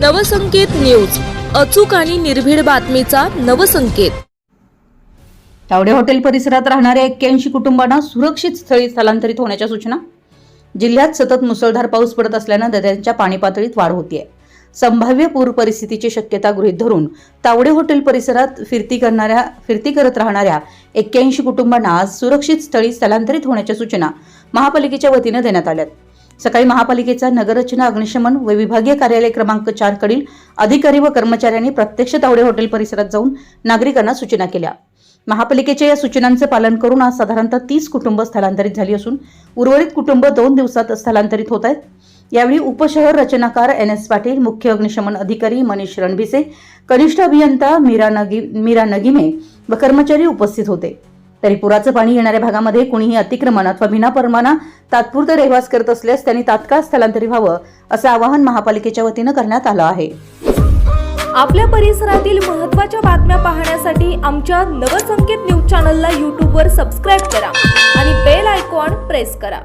Navsanket news. अचूक आणि निर्भीड बातमीचा नवसंकेत. तावडे हॉटेल परिसरात राहणाऱ्या एक्क्याऐंशी कुटुंबांना सुरक्षित स्थळी स्थलांतरित होण्याच्या सूचना. जिल्ह्यात सतत मुसळधार पाऊस पडत असल्यानं नद्यांच्या पाणी पातळीत वाढ होतीये. संभाव्य पूर परिस्थितीची शक्यता गृहीत धरून तावडे हॉटेल परिसरात फिरती करणाऱ्या फिरती करत राहणाऱ्या एक्क्याऐंशी कुटुंबांना आज सुरक्षित स्थळी स्थलांतरित होण्याच्या सूचना महापालिकेच्या वतीनं देण्यात आल्यात. सकाळी महापालिकेचा नगररचना अग्निशमन व विभागीय कार्यालय क्रमांक चार कडील अधिकारी व कर्मचाऱ्यांनी प्रत्यक्ष तावडे हॉटेल परिसरात जाऊन नागरिकांना सूचना केल्या. महापालिकेच्या या सूचनांचं पालन करून आज साधारणतः तीस कुटुंब स्थलांतरित झाली असून उर्वरित कुटुंब दोन दिवसात स्थलांतरित होत आहेत. यावेळी उपशहर रचनाकार एन एस पाटील मुख्य अग्निशमन अधिकारी मनीष रणभिसे कनिष्ठ अभियंता मीरा नगी मीरा नगिमे व कर्मचारी उपस्थित होते. तरी पुराचं पाणी येणाऱ्या भागामध्ये कुणीही अतिक्रमण अथवा विनापरमाना तात्पुरतं रहिवास करत असल्यास त्यांनी तात्काळ स्थलांतरित व्हावं असं आवाहन महापालिकेच्या वतीनं करण्यात आलं आहे. आपल्या परिसरातील महत्त्वाच्या बातम्या पाहण्यासाठी आमच्या नवसंकेत न्यूज चॅनलला यूट्यूबवर सबस्क्राईब करा आणि बेल आयकॉन प्रेस करा.